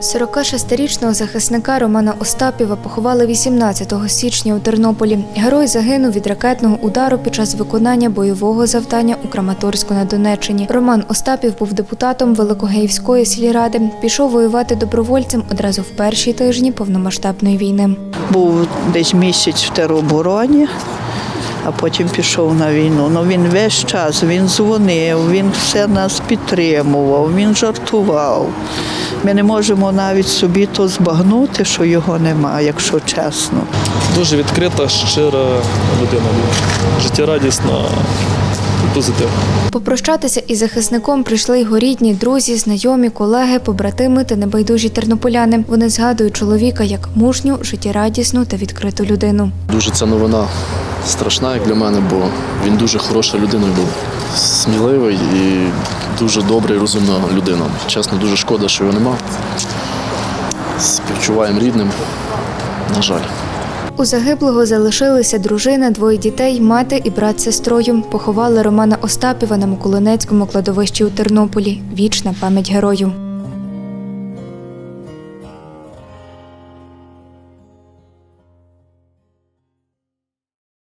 46-річного захисника Романа Остапєва поховали 18 січня у Тернополі. Герой загинув від ракетного удару під час виконання бойового завдання у Краматорську на Донеччині. Роман Остапів був депутатом Великогеївської сільради. Пішов воювати добровольцем одразу в перші тижні повномасштабної війни. Був десь місяць в теробороні, а потім пішов на війну. Ну він весь час він дзвонив, він все нас підтримував, він жартував. Ми не можемо навіть собі то збагнути, що його немає, якщо чесно. Дуже відкрита, щира людина була. Життєрадісна і позитивна. Попрощатися із захисником прийшли його рідні, друзі, знайомі, колеги, побратими та небайдужі тернополяни. Вони згадують чоловіка як мужню, життєрадісну та відкриту людину. Дуже ця новина страшна, як для мене, бо він дуже хороша людиною був. Сміливий і дуже добрий, розумна людина. Чесно, дуже шкода, що його нема. Співчуваємо рідним. На жаль. У загиблого залишилися дружина, двоє дітей, мати і брат з сестрою. Поховали Романа Остапєва на Миколинецькому кладовищі у Тернополі. Вічна пам'ять герою.